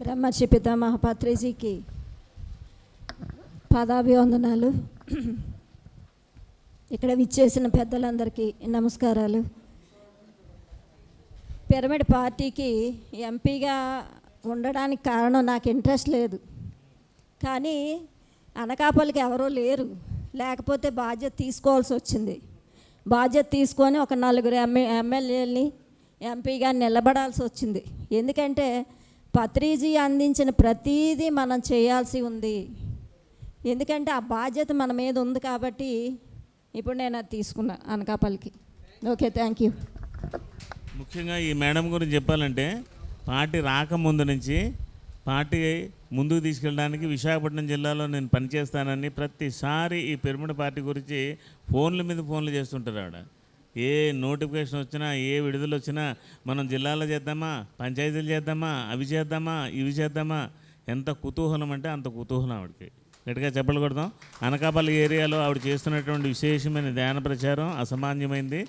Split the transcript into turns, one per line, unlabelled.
బ్రహ్మర్షి పితామహ పాత్రేజీకి పాదాభివందనాలు. ఇక్కడ విచ్చేసిన పెద్దలందరికీ నమస్కారాలు. పిరమిడ్ పార్టీకి ఎంపీగా ఉండడానికి కారణం నాకు ఇంట్రెస్ట్ లేదు. కానీ అనకాపల్లికి ఎవరూ లేరు. లేకపోతే బాధ్యత తీసుకోవాల్సి వచ్చింది. బాధ్యత తీసుకొని ఒక నలుగురు ఎమ్మె ఎమ్మెల్యేని ఎంపీగా నిలబడాల్సి వచ్చింది. ఎందుకంటే పత్రిజీ అందించిన ప్రతీదీ మనం చేయాల్సి ఉంది. ఎందుకంటే ఆ బాధ్యత మన మీద ఉంది కాబట్టి ఇప్పుడు నేను అది తీసుకున్నా అనకాపల్లికి. Okay thank you.
ముఖ్యంగా ఈ మేడం గురించి చెప్పాలంటే పార్టీ రాకముందు నుంచి పార్టీ ముందుకు తీసుకెళ్ళడానికి విశాఖపట్నం జిల్లాలో నేను పనిచేస్తానని ప్రతిసారి ఈ పిరమిడ్ పార్టీ గురించి ఫోన్ల మీద ఫోన్లు చేస్తుంటారు ఆవిడ. ఏ నోటిఫికేషన్ వచ్చినా ఏ విడుదల వచ్చినా మనం జిల్లాలో చేద్దామా? పంచాయతీలు చేద్దామా? అవి చేద్దామా? ఇవి చేద్దామా? ఎంత కుతూహలం అంటే అంత కుతూహలం ఆవిడకి. గట్టిగా చెప్పలు కొడదాం. అనకాపల్లి ఏరియాలో ఆవిడ చేస్తున్నటువంటి విశేషమైన ధ్యాన ప్రచారం అసామాన్యమైంది.